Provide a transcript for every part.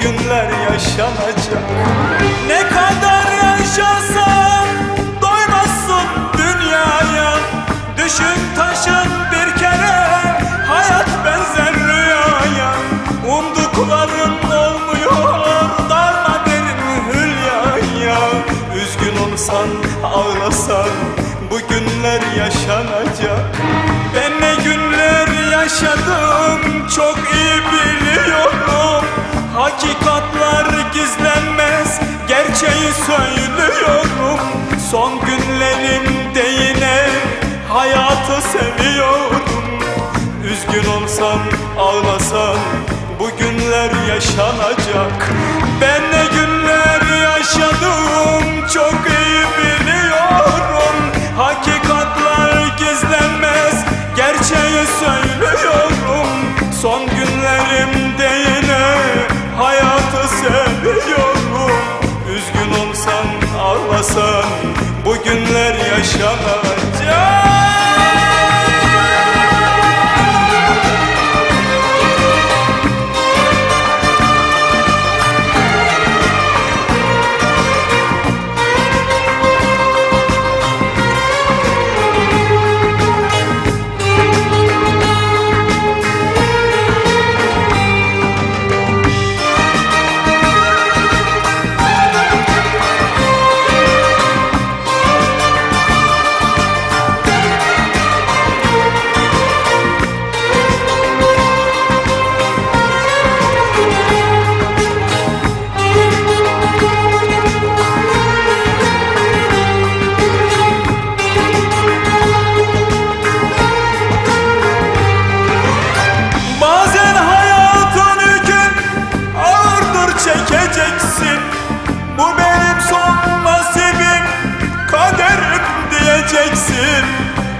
günler yaşanacak. Ne kadar yaşarsan doymazsın dünyaya. Düşün taşın bir kere hayat benzer rüyaya. Umdukların olmuyor darma derin hülyaya. Üzgün olsan ağlasan bu günler yaşanacak yaşadım çok iyi biliyorum. Hakikatlar gizlenmez gerçeği söylüyorum. Son günlerimde yine hayatı seviyorum. Üzgün olsan ağlasan bu günler yaşanacak ağlasan bu günler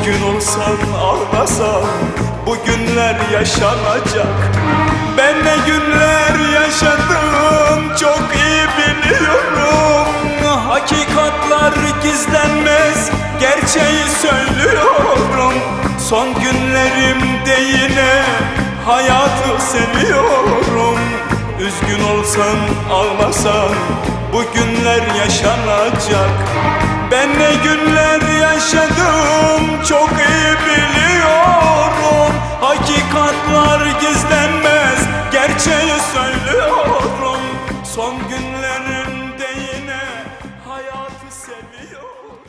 Üzgün olsan ağlasan bu günler yaşanacak. Ben ne günler yaşadım çok iyi biliyorum. Hakikatlar gizlenmez gerçeği söylüyorum. Son günlerimde yine hayatı seviyorum. Üzgün olsan ağlasan bu günler yaşanacak. Ben ne günler yaşadım çok iyi biliyorum. Hakikatlar gizlenmez gerçeği söylüyorum. Son günlerimde yine hayatı seviyorum